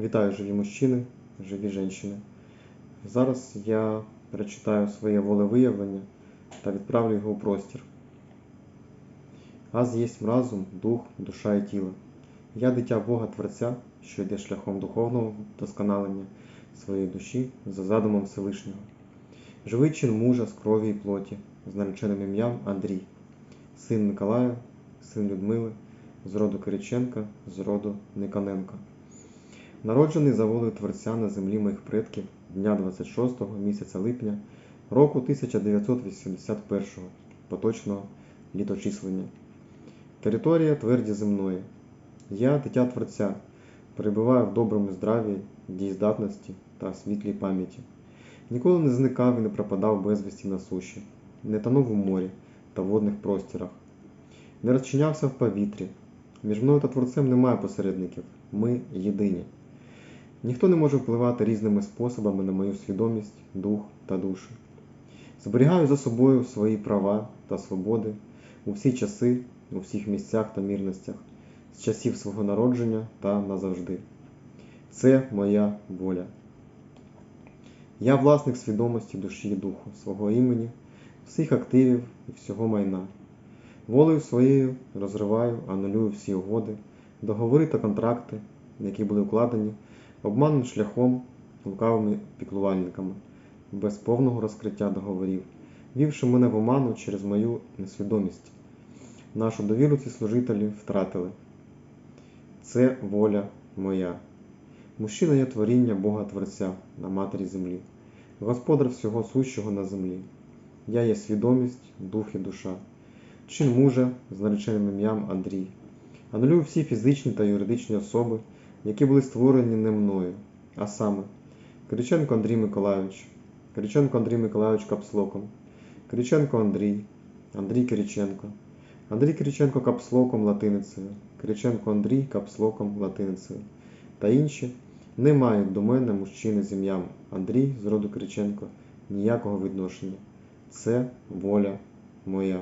Вітаю живі мужчини, живі жінки. Зараз я перечитаю своє волевиявлення та відправлю його у простір. Аз єсть разум, дух, душа і тіло. Я дитя Бога Творця, що йде шляхом духовного вдосконалення своєї душі за задумом Всевишнього. Живий чин мужа з крові і плоті, з нареченим ім'ям Андрій, син Миколая, син Людмили, з роду Кириченка, з роду Никоненка. Народжений за волею Творця на землі моїх предків дня 26-го місяця липня року 1981 поточного літочислення. Територія тверді земної. Я, дитя Творця, перебуваю в доброму здраві, дієздатності та світлій пам'яті. Ніколи не зникав і не пропадав безвісті на суші, не тонув у морі та водних простірах, не розчинявся в повітрі. Між мною та Творцем немає посередників, ми єдині. Ніхто не може впливати різними способами на мою свідомість, дух та душу. Зберігаю за собою свої права та свободи у всі часи, у всіх місцях та мірностях, з часів свого народження та назавжди. Це моя воля. Я власник свідомості душі і духу, свого імені, всіх активів і всього майна. Волею своєю розриваю, анулюю всі угоди, договори та контракти, які були укладені обманним шляхом лукавими піклувальниками, без повного розкриття договорів, вівши мене в оману через мою несвідомість. Нашу довіру ці служителі втратили. Це воля моя. Мужчина є творіння Бога Творця на матері землі, господар всього сущого на землі. Я є свідомість, дух і душа. Чин мужа з нареченим ім'ям Андрій. Анулюю всі фізичні та юридичні особи, які були створені не мною, а саме Кириченко Андрій Миколайович, Кириченко Андрій Миколайович капслоком, Кириченко Андрій, Андрій Кириченко, Андрій Кириченко капслоком латиницею, Кириченко Андрій капслоком латиницею та інші не мають до мене мужчини з ім'ям Андрій з роду Кириченко ніякого відношення. Це воля моя.